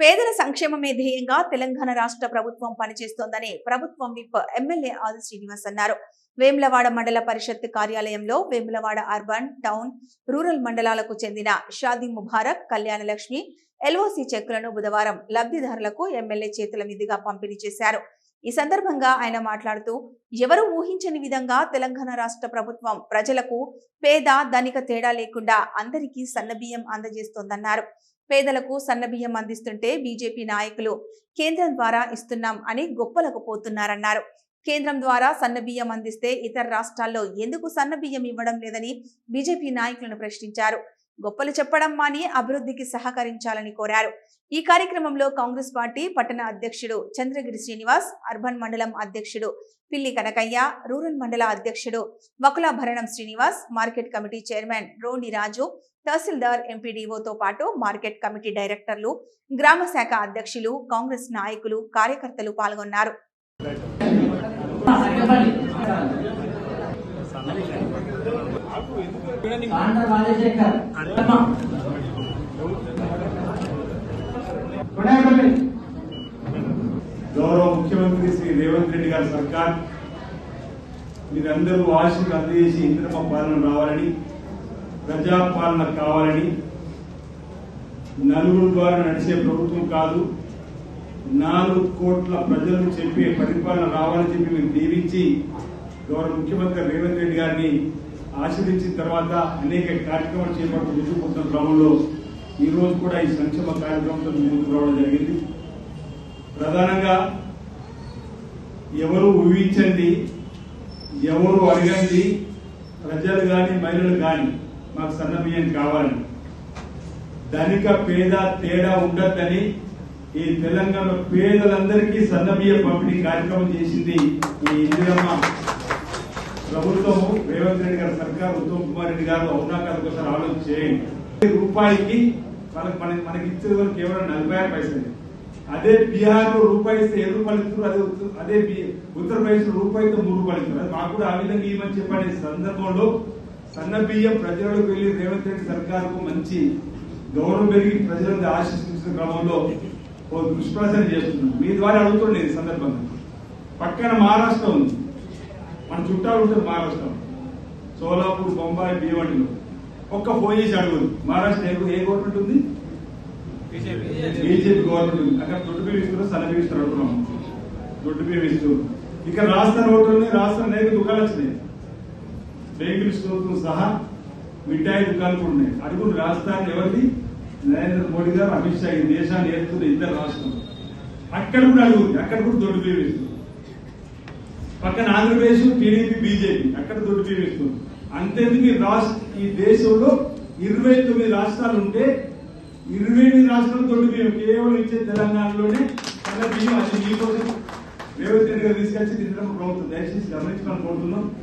పేదల సంక్షేమమే ధ్యేయంగా తెలంగాణ రాష్ట్ర ప్రభుత్వం పనిచేస్తోందని ప్రభుత్వం విప్ ఎమ్మెల్యే ఆది శ్రీనివాస్ అన్నారు. వేములవాడ మండల పరిషత్ కార్యాలయంలో వేములవాడ అర్బన్ టౌన్ రూరల్ మండలాలకు చెందిన షాదీ ముబారక్ కళ్యాణ లక్ష్మి ఎల్ఓసి చెక్కులను బుధవారం లబ్ధిదారులకు ఎమ్మెల్యే చేతుల మీదుగా పంపిణీ చేశారు. ఈ సందర్భంగా ఆయన మాట్లాడుతూ ఎవరు ఊహించని విధంగా తెలంగాణ రాష్ట్ర ప్రభుత్వం ప్రజలకు పేద ధనిక తేడా లేకుండా అందరికీ సన్నబియ్యం అందజేస్తోందన్నారు. పేదలకు సన్నబియ్యం అందిస్తుంటే బీజేపీ నాయకులు కేంద్రం ద్వారా ఇస్తున్నాం అని గొప్పలకు పోతున్నారన్నారు కేంద్రం ద్వారా సన్నబియ్యం అందిస్తే ఇతర రాష్ట్రాల్లో ఎందుకు సన్నబియ్యం ఇవ్వడం లేదని బీజేపీ నాయకులను ప్రశ్నించారు. గొప్పలు చెప్పడం మాని అభివృద్ధికి సహకరించాలని కోరారు. ఈ కార్యక్రమంలో కాంగ్రెస్ పార్టీ పట్టణ అధ్యక్షుడు చంద్రగిరి శ్రీనివాస్ అర్బన్ మండలం అధ్యక్షుడు పిల్లి కనకయ్య రూరల్ మండల అధ్యక్షుడు Vakula Bharanam Srinivas market committee chairman Roni Raju tahsildar ఎంపీడీఓతో పాటు మార్కెట్ కమిటీ డైరెక్టర్లు గ్రామ శాఖ అధ్యక్షులు కాంగ్రెస్ నాయకులు కార్యకర్తలు పాల్గొన్నారు. గౌరవ ముఖ్యమంత్రి శ్రీ రేవంత్ రెడ్డి గారి సర్కార్ మీరందరూ ఆశకు అందజేసి ఇంద్రమ పాలన రావాలని ప్రజాపాలన కావాలని నలుగురు ద్వారా నడిచే ప్రభుత్వం కాదు నాలుగు కోట్ల ప్రజలు చెప్పే పరిపాలన రావాలని చెప్పి మీరు దీవించి గౌరవ ముఖ్యమంత్రి రేవంత్ రెడ్డి గారిని ఆశీర్వించిన తర్వాత అనేక కార్యక్రమాలు చేపడుతూ ముందుకు క్రమంలో ఈ రోజు కూడా ఈ సంక్షేమ కార్యక్రమంతో ముందుకు రావడం జరిగింది. ప్రధానంగా ఎవరు ఊహించండి ఎవరు అడగండి ప్రజలు కానీ మహిళలు కానీ మాకు సన్నబియ్యం కావాలని. ధనిక పేద తేడా ఉండద్దని ఈ తెలంగాణ పేదలందరికీ సన్నబియ్యం పంపిణీ కార్యక్రమం చేసింది ఈ ఇందిరమ్మ. ప్రభుత్వం రేవంత్ రెడ్డి గారి సర్కార్ ఉత్తమ్ కుమార్ రెడ్డి గారు అవునా కాదు ఒకసారి ఆలోచన చేయండి. రూపాయికి మనకి మనకి మనకి ఇచ్చేది వరకు కేవలం నలభై ఆరు పైసలు అదే బీహార్లో రూపాయి ఇస్తే ఏ రూపాయలు ఇస్తున్నారు? అదే అదే బి- ఉత్తరప్రదేశ్లో రూపాయితో మూడు రూపాయలు ఇస్తున్నారు. మాకు కూడా ఆ విధంగా ఇవ్వమని చెప్పనే సందర్భంలో సన్న బియ్యం ప్రజలకు వెళ్ళి రేవంత్ రెడ్డి సర్కారుకు మంచి గౌరవం పెరిగి ప్రజలను ఆశిస్తున్న క్రమంలో ఓ దుష్ప్రచారం చేస్తున్నాం. మీ ద్వారా అడుగుతుండే ఈ సందర్భంగా. పక్కన మహారాష్ట్ర ఉంది. మన చుట్టాలు ఉంటుంది మహారాష్ట్ర సోలాపూర్ బొంబాయి భీవండిలో. ఒక్క ఫోన్ చేసి అడుగుదు. మహారాష్ట్ర ఏ గవర్నమెంట్ ఉంది? బీజేపీ. గవర్నమెంట్ ఉంది. అక్కడ దొడ్డు బియ్యం ఇస్తున్నారు సన్న బియ్యం ఇస్తున్నారు అనుకున్నాం. దొడ్డు బియ్యం ఇస్తూ ఇక్కడ రాష్ట్ర ఓటర్ని రాష్ట్ర అనేక దుకాణాలు వచ్చినాయి. బేకరీ స్టోర్తో సహా మిఠాయి దుకాణాలు కూడా ఉన్నాయి. అడుగులు రాజధాని ఎవరిది? నరేంద్ర మోడీ గారు అమిత్ షా. ఈ దేశాన్ని ఏడుతున్న ఇద్దరు రాష్ట్రం అక్కడ కూడా అడుగుంది అక్కడ కూడా దొడ్డు బియ్యం ఇస్తుంది పక్కన ఆంధ్రప్రదేశ్ టీడీపీ బీజేపీ. అక్కడ దొడ్డు బియ్యం అంతేందుకు ఈ రాష్ట్ర ఈ దేశంలో ఇరవై తొమ్మిది రాష్ట్రాలు ఉంటే ఇరవై ఎనిమిది రాష్ట్రాలు దొడ్డు బియ్యం కేవలం ఇచ్చే తెలంగాణలోనే సన్న బియ్యం అది మీకోసం రేవంత్ రెడ్డి గారు తీసుకొచ్చి తినడం ప్రభుత్వం. దయచేసి గమనించుకొని కోరుతున్నాం.